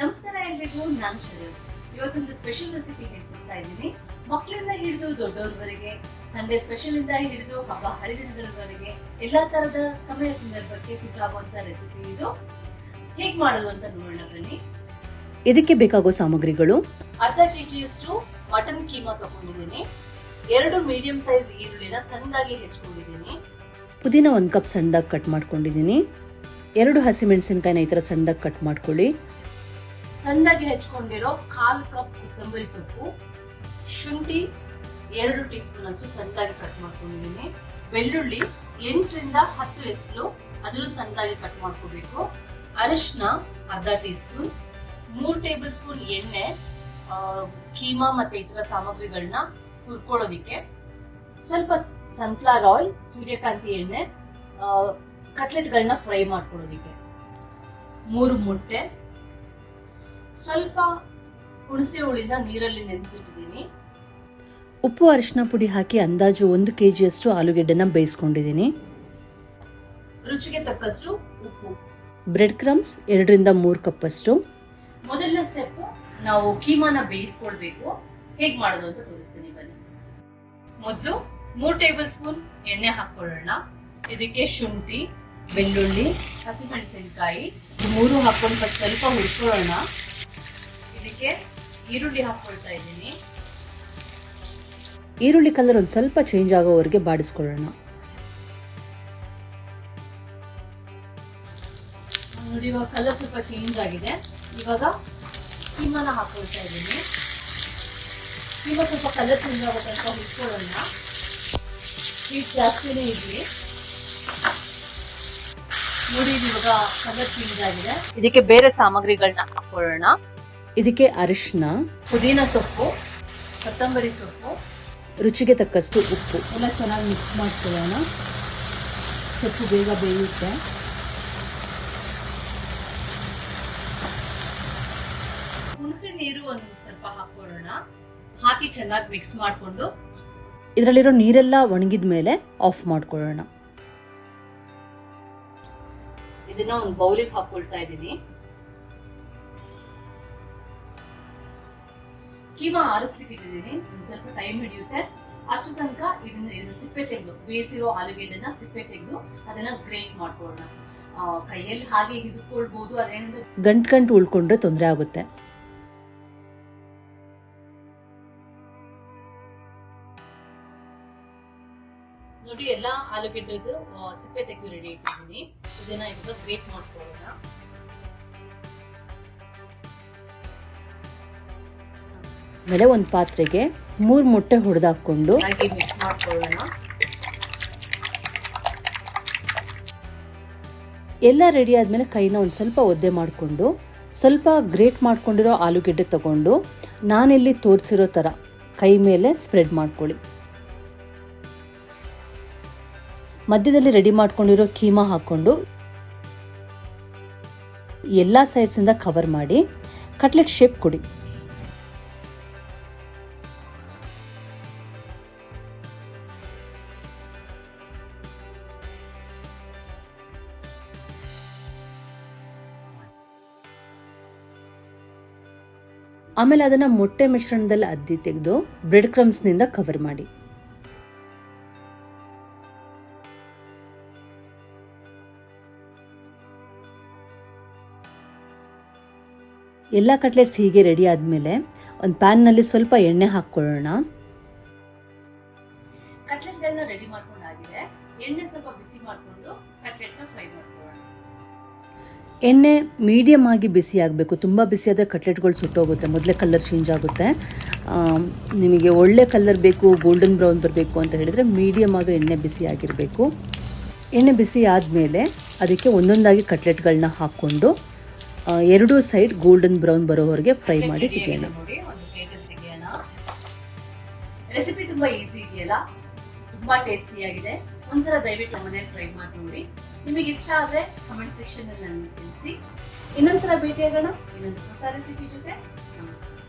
ನಮಸ್ಕಾರ ಎಲ್ರಿಗೂ, ನಾನು ಶರೀ ಇವತ್ತೊಂದು ಸ್ಪೆಷಲ್ ರೆಸಿಪಿ ಹೇಳ್ಕೊಡ್ತಾ ಇದ್ದೀನಿ. ಮಕ್ಕಳಿಂದ ಹಿಡಿದು ದೊಡ್ಡವರವರೆಗೆ ಸಂಡೇ ಸ್ಪೆಷಲ್ ಇಂದ ಹಿಡಿದು ಹಬ್ಬ ಹರಿದಿನಗಳವರೆಗೆ ಎಲ್ಲಾ ತರದ ಸಮಯ ಸಂದರ್ಭಕ್ಕೆ ಸೂಟ್ ಆಗುವಂತ ರೆಸಿಪಿ ಇದು. ಹೇಗ್ ಮಾಡೋದು ಅಂತ ನೋಡೋಣ ಬನ್ನಿ. ಇದಕ್ಕೆ ಬೇಕಾಗೋ ಸಾಮಗ್ರಿಗಳು, ಅರ್ಧ ಕೆಜಿಯಷ್ಟು ಮಟನ್ ಕೀಮಾ ತಗೊಂಡಿದ್ದೀನಿ. ಎರಡು ಮೀಡಿಯಂ ಸೈಜ್ ಈರುಳ್ಳಿನ ಸಣ್ಣದಾಗಿ ಹೆಚ್ಕೊಂಡಿದ್ದೀನಿ. ಪುದೀನ ಒಂದು ಕಪ್ ಸಣ್ಣದಾಗಿ ಕಟ್ ಮಾಡ್ಕೊಂಡಿದ್ದೀನಿ. ಎರಡು ಹಸಿಮೆಣಸಿನ್ಕಾಯಿನ ಈ ಥರ ಸಣ್ಣದಾಗಿ ಕಟ್ ಮಾಡ್ಕೊಳ್ಳಿ. ಸಣ್ಣದಾಗಿ ಹೆಚ್ಕೊಂಡಿರೋ ಕಾಲು ಕಪ್ ಕೊತ್ತಂಬರಿ ಸೊಪ್ಪು, ಶುಂಠಿ ಎರಡು ಟೀ ಸ್ಪೂನ್ ಅಷ್ಟು ಸಣ್ಣದಾಗಿ ಕಟ್ ಮಾಡ್ಕೊಂಡಿದ್ದೀನಿ. ಬೆಳ್ಳುಳ್ಳಿ ಎಂಟರಿಂದ ಹತ್ತು ಎಸ್ಲು ಅದನ್ನು ಸಣ್ಣದಾಗಿ ಕಟ್ ಮಾಡ್ಕೋಬೇಕು. ಅರಿಶಿನ ಅರ್ಧ ಟೀ ಸ್ಪೂನ್ ಮೂರು ಟೇಬಲ್ ಸ್ಪೂನ್ ಎಣ್ಣೆ ಕೀಮಾ ಮತ್ತೆ ಇತರ ಸಾಮಗ್ರಿಗಳನ್ನ ಹುರ್ಕೊಳ್ಳೋದಿಕ್ಕೆ. ಸ್ವಲ್ಪ ಸನ್ಫ್ಲವರ್ ಆಯಿಲ್ ಸೂರ್ಯಕಾಂತಿ ಎಣ್ಣೆ ಕಟ್ಲೆಟ್ಗಳನ್ನ ಫ್ರೈ ಮಾಡ್ಕೊಳ್ಳೋದಿಕ್ಕೆ. ಮೂರು ಮೊಟ್ಟೆ ಸ್ವಲ್ಪ ಹುಣಸೆ ಹುಳಿನ ನೀರಲ್ಲಿ ನೆನೆಸಿಟ್ಟಿದ್ದೀನಿ. ಉಪ್ಪು ಅರಿಶಿನ ಪುಡಿ ಹಾಕಿ ಅಂದಾಜು ಒಂದು ಕೆ ಜಿಯಷ್ಟು ಆಲೂಗೆಡ್ಡೆನ ಬೇಯಿಸ್ಕೊಂಡಿದ್ದೀನಿ. ರುಚಿಗೆ ತಕ್ಕಷ್ಟು ಉಪ್ಪು. ಬ್ರೆಡ್ ಕ್ರಮ್ಸ್ ಎರಡರಿಂದ ಮೂರು ಕಪ್ಪಷ್ಟು. ಮೊದಲನೇ ಸ್ಟೆಪ್ ನಾವು ಕೀಮಾನ ಬೇಯಿಸ್ಕೊಳ್ಬೇಕು. ಹೇಗೆ ಮಾಡೋದು ಅಂತ ತೋರಿಸ್ತೀನಿ ಬನ್ನಿ. ಮೊದಲು ಮೂರು ಟೇಬಲ್ ಸ್ಪೂನ್ ಎಣ್ಣೆ ಹಾಕೊಳ್ಳೋಣ ಇದಕ್ಕೆ ಶುಂಠಿ ಬೆಳ್ಳುಳ್ಳಿ ಹಸಿಮೆಣಸಿನಕಾಯಿ ಮೂರು ಹಾಕೊಂಡು ಸ್ವಲ್ಪ ಹುರ್ಕೊಳ್ಳೋಣ. ಇದಕ್ಕೆ ಈರುಳ್ಳಿ ಹಾಕೊಳ್ತಾ ಇದ್ದೀನಿ. ಈರುಳ್ಳಿ ಕಲರ್ ಒಂದು ಸ್ವಲ್ಪ ಚೇಂಜ್ ಆಗೋವರೆಗೆ ಬಾಡಿಸ್ಕೊಳ್ಳೋಣ. ನೋಡಿ ಇವಾಗ ಕಲರ್ ಸ್ವಲ್ಪ ಚೇಂಜ್ ಆಗಿದೆ. ಇವಾಗ ಕೀಮನ ಹಾಕೊಳ್ತಾ ಇದ್ದೀನಿ. ಕೀಮಾ ಸ್ವಲ್ಪ ಕಲರ್ ಚೇಂಜ್ ಆಗೋ ತನಕ ಹುಡ್ಕೊಳ್ಳೋಣ. ಹೀಟ್ ಜಾಸ್ತಿನೇ ಇರಲಿ ನೋಡಿ ಇವಾಗ ಕಲರ್ ಚೇಂಜ್ ಆಗಿದೆ. ಇದಕ್ಕೆ ಬೇರೆ ಸಾಮಗ್ರಿಗಳನ್ನ ಹಾಕೊಳ್ಳೋಣ ಇದಕ್ಕೆ ಅರಿಶಿನ ಪುದೀನ ಸೊಪ್ಪು ಕೊತ್ತಂಬರಿ ಸೊಪ್ಪು. ರುಚಿಗೆ ತಕ್ಕಷ್ಟು ಉಪ್ಪು. ಎಲ್ಲ ಚೆನ್ನಾಗಿ ಮಿಕ್ಸ್ ಮಾಡ್ಕೊಳ್ಳೋಣ. ಸೊಪ್ಪು ಬೇಗ ಬೇಯುತ್ತೆ. ಹುಣಸೆ ನೀರು ಒಂದು ಸ್ವಲ್ಪ ಹಾಕೊಳ್ಳೋಣ ಹಾಕಿ ಚೆನ್ನಾಗಿ ಮಿಕ್ಸ್ ಮಾಡಿಕೊಂಡು. ಇದರಲ್ಲಿರೋ ನೀರೆಲ್ಲ ಒಣಗಿದ ಮೇಲೆ ಆಫ್ ಮಾಡ್ಕೊಳ್ಳೋಣ. ಇದನ್ನ ಒಂದು ಬೌಲಿಗೆ ಹಾಕೊಳ್ತಾ ಇದ್ದೀನಿ. ಕೀಮಾ ಆರಿಸ್ಲಿಕ್ಕೆ ಇಟ್ಟಿದ್ದೀನಿ ಒಂದ್ ಸ್ವಲ್ಪ ಟೈಮ್ ಹಿಡಿಯುತ್ತೆ. ಅಷ್ಟು ತನಕ ಇದನ್ನ ಇದ್ರ ಸಿಪ್ಪೆ ತೆಗೆದು, ಬೇಯಿಸಿರೋ ಆಲೂಗೆಡ್ಡೆನ ಸಿಪ್ಪೆ ತೆಗೆದು ಅದನ್ನ ಗ್ರೇಟ್ ಮಾಡ್ಕೊಳ್ಳೋಣ. ಕೈಯಲ್ಲಿ ಹಾಗೆ ಹಿಡಿದುಕೊಳ್ಬಹುದು ಅದೇನಂದ್ರೆ ಗಂಟು ಗಂಟು ಉಳ್ಕೊಂಡ್ರೆ ತೊಂದರೆ ಆಗುತ್ತೆ. ನೋಡಿ, ಎಲ್ಲಾ ಆಲೂಗೆಡ್ಡೆದು ಸಿಪ್ಪೆ ತೆಗೆದು ರೆಡಿ ಇಟ್ಟಿದ್ದೀನಿ. ಇದನ್ನ ಇವಾಗ ಗ್ರೇಟ್ ಮಾಡ್ಕೊಳ್ಳೋಣ. ಆಮೇಲೆ ಒಂದು ಪಾತ್ರೆಗೆ ಮೂರು ಮೊಟ್ಟೆ ಹೊಡೆದಾಕೊಂಡು ಹಾಗೆ ಮಿಕ್ಸ್ ಮಾಡ್ಕೊಳ್ಳೋಣ. ಎಲ್ಲ ರೆಡಿ ಆದಮೇಲೆ ಕೈನ ಒಂದು ಸ್ವಲ್ಪ ಒದ್ದೆ ಮಾಡಿಕೊಂಡು ಸ್ವಲ್ಪ ಗ್ರೇಟ್ ಮಾಡ್ಕೊಂಡಿರೋ ಆಲೂಗೆಡ್ಡೆ ತಗೊಂಡು ನಾನಿಲ್ಲಿ ತೋರಿಸಿರೋ ಥರ ಕೈ ಮೇಲೆ ಸ್ಪ್ರೆಡ್ ಮಾಡ್ಕೊಳ್ಳಿ. ಮಧ್ಯದಲ್ಲಿ ರೆಡಿ ಮಾಡ್ಕೊಂಡಿರೋ ಕೀಮಾ ಹಾಕ್ಕೊಂಡು ಎಲ್ಲ ಸೈಡ್ಸಿಂದ ಕವರ್ ಮಾಡಿ ಕಟ್ಲೆಟ್ ಶೇಪ್ ಕೊಡಿ. ಆಮೇಲೆ ಅದನ್ನು ಮೊಟ್ಟೆ ಮಿಶ್ರಣದಲ್ಲಿ ಅದ್ದಿ ತೆಗೆದು ಬ್ರೆಡ್ ಕ್ರಮ್ಸ್ನಿಂದ ಕವರ್ ಮಾಡಿ. ಎಲ್ಲ ಕಟ್ಲೆಟ್ಸ್ ಹೀಗೆ ರೆಡಿ ಆದಮೇಲೆ ಒಂದು ಪ್ಯಾನ್ನಲ್ಲಿ ಸ್ವಲ್ಪ ಎಣ್ಣೆ ಹಾಕ್ಕೊಳ್ಳೋಣ. ಕಟ್ಲೆಟ್ಗಳನ್ನ ರೆಡಿ ಮಾಡ್ಕೊಂಡಾಗಿದೆ ಎಣ್ಣೆ ಸ್ವಲ್ಪ ಬಿಸಿ ಮಾಡ್ಕೊಂಡು ಕಟ್ಲೆಟ್ನ ಫ್ರೈ ಮಾಡ್ಕೊಳ್ಳೋಣ. ಎಣ್ಣೆ ಮೀಡಿಯಮ್ ಆಗಿ ಬಿಸಿ ಆಗಬೇಕು. ತುಂಬ ಬಿಸಿ ಆದರೆ ಕಟ್ಲೆಟ್ಗಳು ಸುಟ್ಟೋಗುತ್ತೆ. ಮೊದಲೇ ಕಲರ್ ಚೇಂಜ್ ಆಗುತ್ತೆ. ನಿಮಗೆ ಒಳ್ಳೆ ಕಲರ್ ಬೇಕು ಗೋಲ್ಡನ್ ಬ್ರೌನ್ ಬರಬೇಕು ಅಂತ ಹೇಳಿದರೆ ಮೀಡಿಯಮ್ ಆಗಿ ಎಣ್ಣೆ ಬಿಸಿ ಆಗಿರಬೇಕು. ಎಣ್ಣೆ ಬಿಸಿ ಆದಮೇಲೆ ಅದಕ್ಕೆ ಒಂದೊಂದಾಗಿ ಕಟ್ಲೆಟ್ಗಳನ್ನ ಹಾಕ್ಕೊಂಡು ಎರಡೂ ಸೈಡ್ ಗೋಲ್ಡನ್ ಬ್ರೌನ್ ಬರೋವರೆಗೆ ಫ್ರೈ ಮಾಡಿ ತೆಗೆಯೋಣ. ರೆಸಿಪಿ ತುಂಬ ಈಸಿ ಇದೆಯಲ್ಲ? ತುಂಬ ಟೇಸ್ಟಿ ಆಗಿದೆ. ಒಂದ್ಸಲ ದಯವಿಟ್ಟು ಮನೇಲಿ ಟ್ರೈ ಮಾಡಿ ನೋಡಿ. ನಿಮಗೆ ಇಷ್ಟ ಆದರೆ ಕಮೆಂಟ್ ಸೆಕ್ಷನ್ ಅಲ್ಲಿ ನನಗೆ ತಿಳಿಸಿ. ಇನ್ನೊಂದ್ಸಲ ಭೇಟಿಯಾಗೋಣ. ಇನ್ನೊಂದು ಹೊಸ ರೆಸಿಪಿ ಜೊತೆ. ನಮಸ್ಕಾರ.